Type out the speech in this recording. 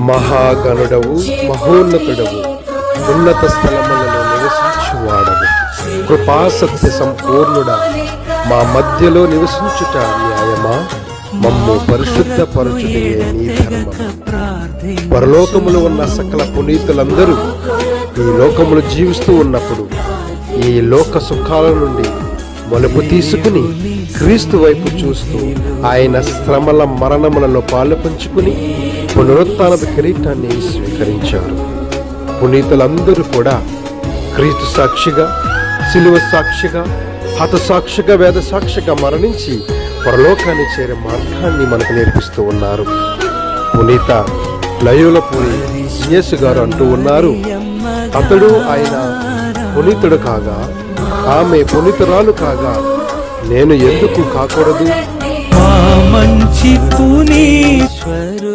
మహాగణుడవు మహోన్నతుడవు ఉన్నత స్థలములలో నివసించువాడవు. కృపాసత్య సంపూర్ణుడా మా మధ్యలో నివసించుట న్యాయమా? మమ్ము పరిశుద్ధ పరచుటే నీ ఉన్న సకల పునీతులందరూ ఈ లోకములు జీవిస్తూ ఉన్నప్పుడు ఈ లోక సుఖాల నుండి మలుపు తీసుకుని క్రీస్తు వైపు చూస్తూ ఆయన శ్రమల మరణములలో పాలు పంచుకుని పునరుత్నపు కిరీటాన్ని స్వీకరించారు. పునీతులందరూ కూడా క్రీస్తు సాక్షిగా సిలువ సాక్షిగా హతసాక్షిగా వేద సాక్షిగా మరణించి పరలోకాన్ని చేరే మార్గాన్ని మనకు నేర్పిస్తూ ఉన్నారు. పునీత లయోలపూరి యేసు గారు అంటూ ఉన్నారు అతడు ఆయన పునీతుడు కాగా ఆమె పునీతురాలు కాగా నేను ఎందుకు కాకూడదు? మంచి పునీశ్వరు